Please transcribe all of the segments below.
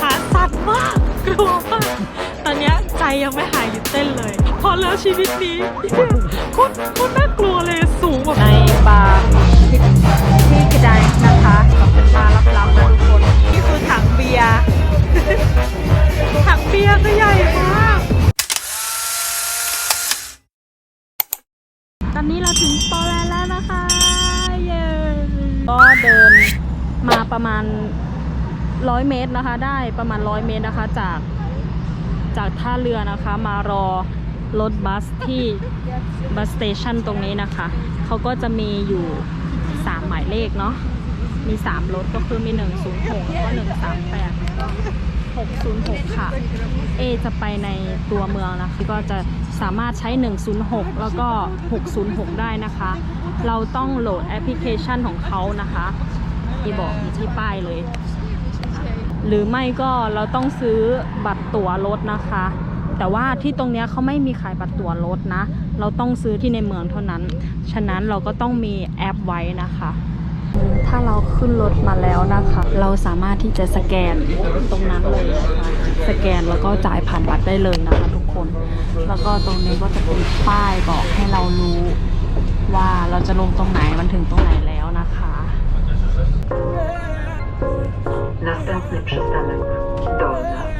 ขาสั่นมากกลัวมากตอนเนี้ยใจยังไม่หายหยุดเต้นเลย พอแล้วชีวิตนี้โคตรโคตรน่ากลัวเลยสูงแบบในบาร์ที่ที่กระไดนะคะเป็นบาร์ลับๆนะทุกคนนี่คือถังเบียร์ถังเบียร์ก็ใหญ่มากตอนนี้เราถึงโปแลนด์แล้วนะคะ เย้ก็เดินมาประมาณ ร้อยเมตรนะคะ ได้ประมาณร้อยเมตรนะคะ จากจากท่าเรือนะคะ มารอรถบัสที่บัสสเตชันตรงนี้นะคะ เขาก็จะมีอยู่ 3 หมายเลขเนาะ มี 3 รถก็คือมี 106แล้วก็138แล้วก็606 ค่ะ เอจะไปในตัวเมืองนะคะก็จะสามารถใช้ 106 แล้วก็ 606 ได้นะคะ เราต้องโหลดแอปพลิเคชันของเขานะคะ ที่บอกอยู่ที่ป้ายเลย หรือไม่ก็เราต้องซื้อบัตรตั๋วรถนะคะ แต่ว่าที่ตรงเนี้ยเขาไม่มีขายบัตรตั๋วรถนะ เราต้องซื้อที่ในเมืองเท่านั้น ฉะนั้นเราก็ต้องมีแอปไว้นะคะ ถ้าเราขึ้นรถมาแล้วนะคะ เราสามารถที่จะสแกนตรงนั้นเลยนะคะสแกนแล้วก็จ่ายผ่านบัตรได้เลยนะคะทุกคน แล้วก็ตรงนี้ก็จะเป็นป้ายบอกให้เรารู้ว่าเราจะลงตรงไหนมันถึงตรงไหนแล้วนะคะ Następny przystanek Dolna.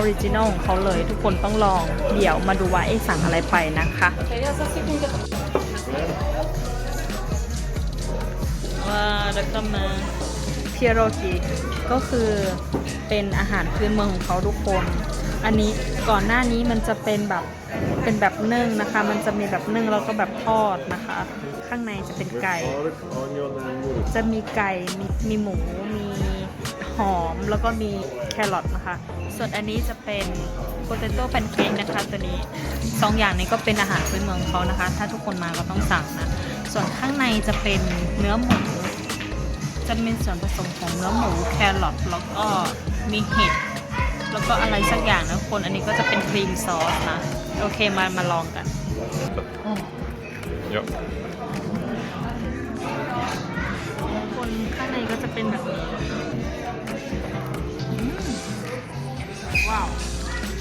ออริจินอลของเขาเลย ทุกคนต้องลอง เดี๋ยวมาดูว่าเอ๊ะสั่งอะไรไปนะคะว่าแล้วก็มาเพียโรกิก็คือเป็นอาหารพื้นเมืองของเขาทุกคน อันนี้ก่อนหน้านี้มันจะเป็นแบบเป็นแบบนึ่งนะคะ มันจะมีแบบนึ่งแล้วก็แบบทอดนะคะ ข้างในจะเป็นไก่ จะมีไก่มีมีหมูมีห อมแล้วก็มีแครอทนะคะ ส่วนอันนี้จะเป็นโปเตโต้แพนเค้กนะคะตัวนี้สองอย่างนี้ก็เป็นอาหารพื้นเมืองเขานะคะ ถ้าทุกคนมาก็ต้องสั่งนะ ส่วนข้างในจะเป็นเนื้อหมู จะมีส่วนผสมของเนื้อหมูแครอทแล้วก็มีเห็ดแล้วก็อะไรสักอย่างนะคน อันนี้ก็จะเป็นครีมซอสนะ โอเคมามาลองกัน Ja. คนข้างในก็จะเป็นแบบนี้ ว้าว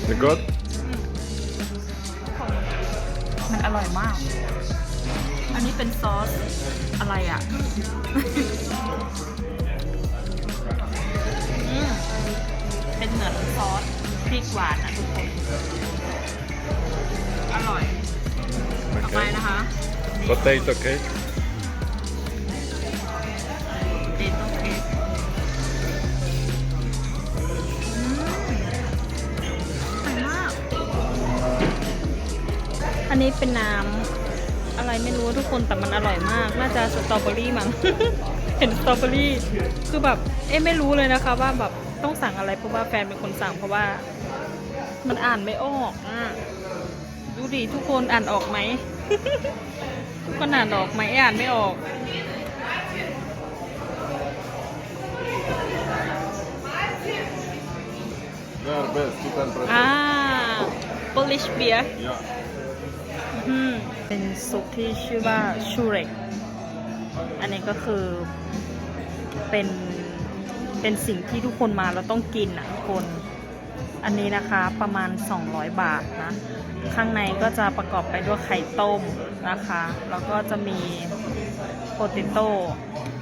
Det är gott. มันอร่อยมาก อันนี้เป็นซอสอะไรอะ อืมเป็นเหมือนซอสพริกหวานนะทุกคน อร่อย ต่อไป Okej. นะคะ Potato cake. นนี้เป็นน้ำอะไรไม่รู้ทุกคนแต่มันอร่อยมาก น่าจะสตรอเบอรี่มั้ง เห็นสตรอเบอรี่คือแบบเอ๊ะไม่รู้เลยนะคะ ว่าแบบต้องสั่งอะไรเพราะว่าแฟนเป็นคนสั่งเพราะว่า มันอ่านไม่ออกอะดูดิทุกคนอ่านออกไหม ทุกคนอ่านออกไหมอ่านไม่ออก Det är bäst i temperatur. อ่า Polish beer Ja. อืมเป็นซุปที่ชื่อว่าชูเร็ก อันนี้ก็คือเป็นเป็นสิ่งที่ทุกคนมาเราต้องกินอะทุกคน อันนี้นะคะประมาณ 200 บาทนะ ข้างในก็จะประกอบไปด้วยไข่ต้มนะคะ แล้วก็จะมีโปเตโต้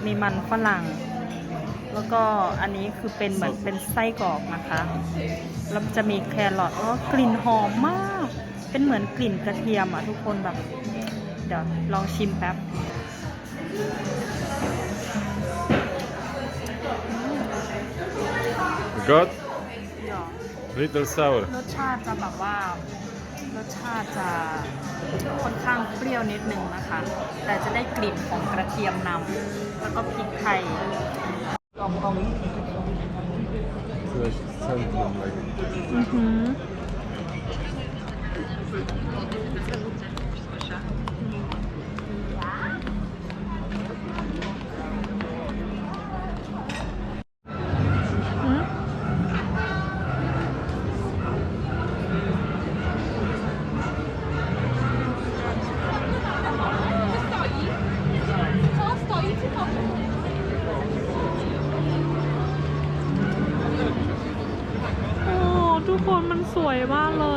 มีมันฝรั่ง แล้วก็อันนี้คือเป็นเหมือนเป็นไส้กรอกนะคะ แล้วจะมีแครอทแล้วก็กลิ่นหอมมาก เป็นเหมือนกลิ่นกระเทียมอะทุกคนแบบ เดี๋ยวลองชิมแป๊บ Good? เดี๋ยว Little sour. รสชาติจะแบบว่ารสชาติจะค่อนข้างเปรี้ยวนิดนึงนะคะ แต่จะได้กลิ่นของกระเทียมนำแล้วก็พริกไทย Coś w centrum. like. อือหือหือโอ้ ทุกคนมันสวยมากเลย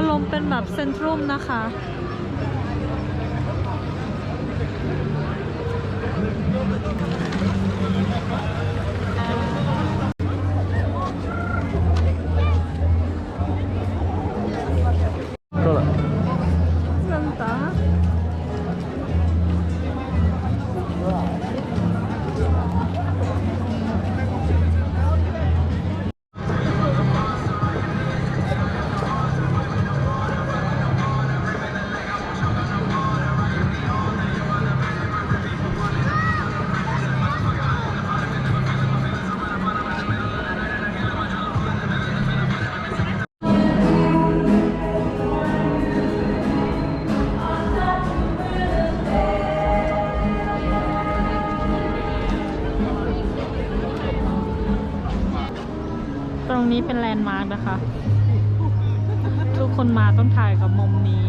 อารมณ์เป็นแบบเซ็นทรัลนะคะ นะคะ ทุกคนมาต้องถ่ายกับมุมนี้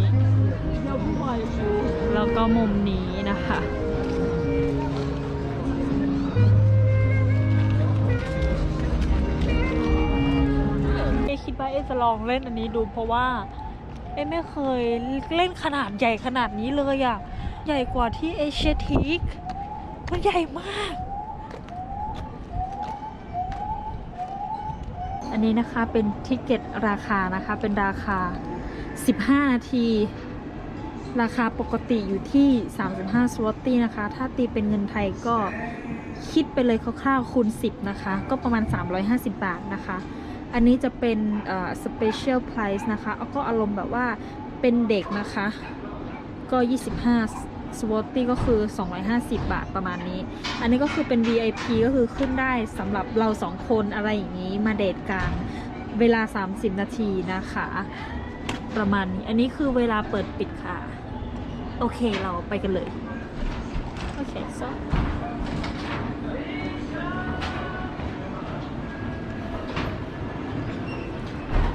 แล้วก็มุมนี้นะคะเอคิดว่าเอจะลองเล่นอันนี้ดูเพราะว่าเอไม่เคยเล่นขนาดใหญ่ขนาดนี้เลยอะ่ะ ใหญ่กว่าที่เอเชียทีกมันใหญ่มาก นี้นะคะเป็นทิเก็ตราคานะคะเป็นราคา 15 นาที ราคาปกติอยู่ที่ 35สวอตตี้นะคะ ถ้าตีเป็นเงินไทยก็คิดไปเลยคร่าวๆคูณ 10 นะคะ ก็ประมาณ 350 บาทนะคะ อันนี้จะเป็นเอ่อ special price นะคะแล้วก็อารมณ์แบบว่าเป็นเด็กนะคะ ก็ 25 สวอตตี้ก็คือ 250 บาทประมาณนี้ อันนี้ก็คือเป็น VIP ก็คือขึ้นได้สำหรับเราสองคนอะไรอย่างนี้มาเดทกันเวลา 30 นาทีนะคะ ประมาณนี้ อันนี้คือเวลาเปิดปิดค่ะ โอเคเราไปกันเลย โอเค so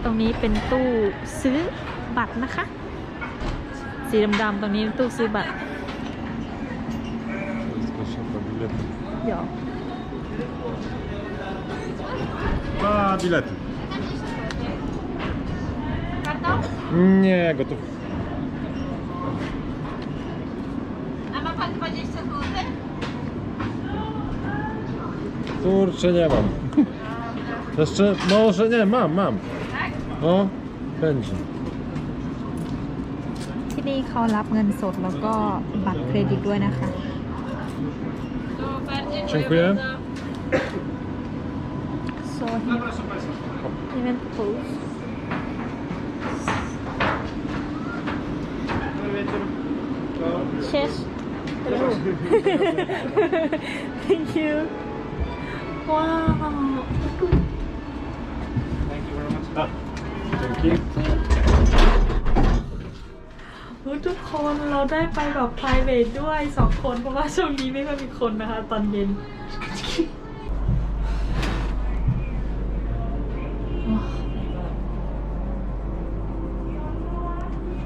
ตรงนี้เป็นตู้ซื้อบัตรนะคะ สีดำๆตรงนี้ตู้ซื้อบัตร bilety. เดี๋ยว Dwa bilety. Nie, gotów. A ma pan 20 zł? Kurczę, nie mam. Jeszcze, może nie, mam, mam. No, będzie. ที่นี่เขารับเงินสดแล้วก็บัตรเครดิตด้วยนะคะ Dziękuję. so even close Cheers thank you ว้าว Dzięki. เฮ้ย ทุกคนเราได้ไปแบบ private ด้วยสองคนเพราะว่าช่วงนี้ไม่ค่อยมีคนนะคะ ตอนเย็น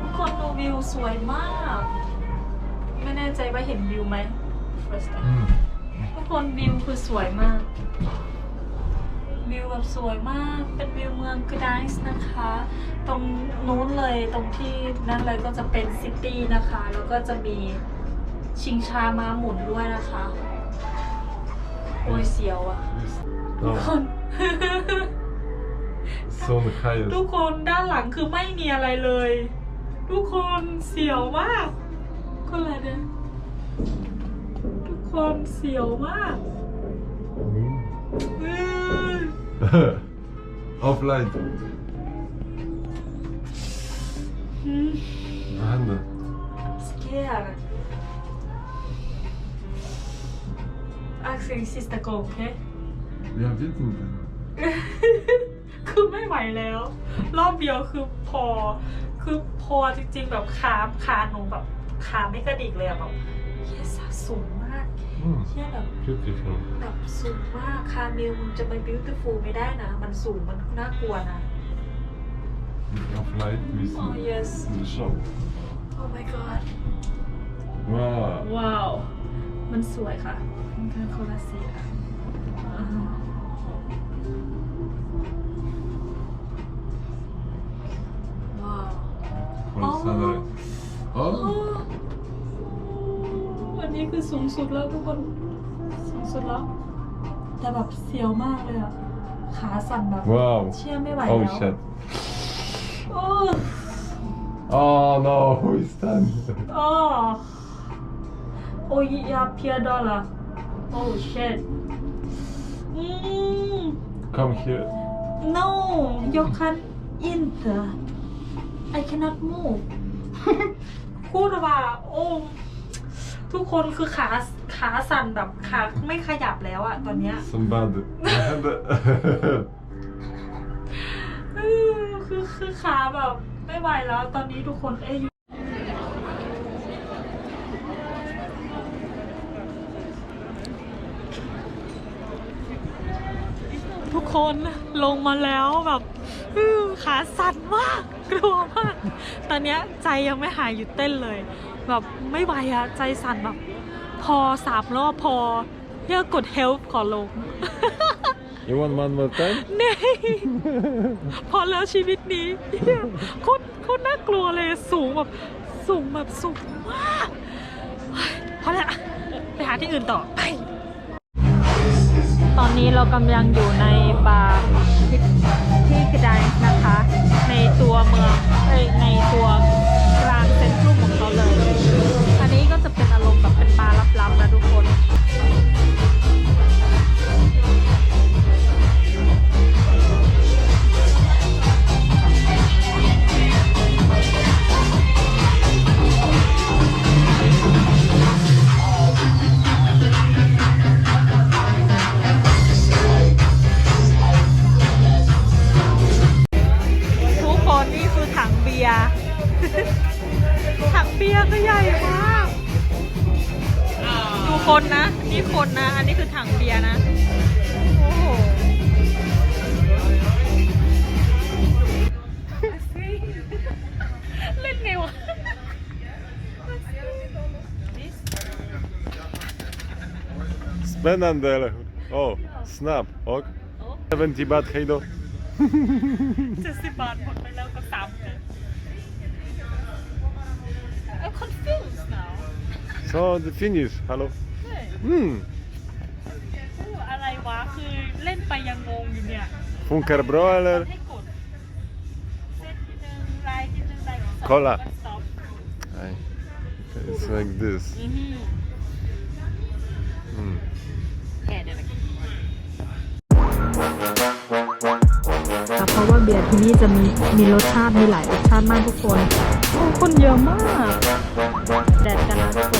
ทุกคนดูวิวสวยมาก ไม่แน่ใจว่าเห็นวิวไหม First time ทุกคนวิวคือสวยมาก วิวแบบสวยมากเป็นวิวเมืองกระไดส์นะคะตรงนู้นเลยตรงที่นั่นเลยก็จะเป็นซิตี้นะคะ แล้วก็จะมีชิงชามาหมุนด้วยนะคะโอ้ยเสียวอะทุกคน So the highest. ทุกคนด้านหลังคือไม่มีอะไรเลย ทุกคนเสียวมากคนอะไรเนี่ยทุกคนเสียวมากอืม Off light. อืม Hände. scared Actually sista go okay Jag vet inte. คือไม่ไหวแล้ว รอบเดียวคือพอ คือพอจริงๆแบบขาขาหนูแบบขาไม่กระดิกเลยอะแบบเฮียสะสูงมาก Mm. เฮียแบบ Beautiful. แบบสูงมากคามิลมันจะไป beautiful ไม่ได้นะ มันสูงมันน่ากลัวนะ Off light with oh yes the show. oh my god Wow. ว้าวมันสวยค่ะมันคือคนละสีอะอ่าว้าว For Oh. sunrise. โอ้ Oh. อันนี้คือสูงสุดแล้วทุกคน สูงสุดแล้ว แต่แบบเสียวมากเลยอะขาสั่นแบบ Wow. เชื่อไม่ไหว Oh แล้ว shit. โอ้ Oh no, who is that? อ๋อโอ้ยยาเพียดอลละโอ้ shit อืม Come here. no you can't enter I cannot move พูดว่า โอ้ ทุกคนคือขาขาสั่นแบบขาไม่ขยับแล้วอะตอนเนี้ย Somebody. คือคือขาแบบไม่ไหวแล้วตอนนี้ทุกคนเอ้ยทุกคนลงมาแล้วแบบขาสั่นมากกลัวมาก ตอนนี้ใจยังไม่หายหยุดเต้นเลย แบบไม่ไหวอะใจสั่นแบบ พอสามรอบพอเรียกกด help ขอลง You want one more time? เน่พอแล้วชีวิตนี้เหี้ยโคตรโคตรน่ากลัวเลยสูงแบบสูงแบบสูงมากเฮ้ยพอแล้วไปหาที่อื่นต่อ ไป ตอนนี้เรากำลังอยู่ในบาร์ที่กระไดนะคะ ในตัวเมืองเอ้ยในตัวกลางเซ็นทรัลของเขาเลย อันนี้ก็จะเป็นอารมณ์แบบเป็นบาร์ลับๆนะทุกคน Spenandel. Oh, snap. Ok. 70 baht, Heido. เจ็ดสิบบาทหมดไปแล้วกับสามเดือน I'm confused now So, the finish. Hello. เฮ้ย Hmm. อู้อะไรวะ คือเล่นไปยังงงอยู่เนี่ย Funker bro, eller? ให้กดเซตที่หนึ่งลายที่หนึ่งลายที่สอง Cola ก็ stop Aye. Okay, it's like this. อือหือ Hmm. แค่เดี๋ยวนะค่ะเพราะว่าเบียร์ที่นี่จะมีมีรสชาติมีหลายรสชาติมากทุกคน โอ้คนเยอะมาก แดดกันนะทุกคน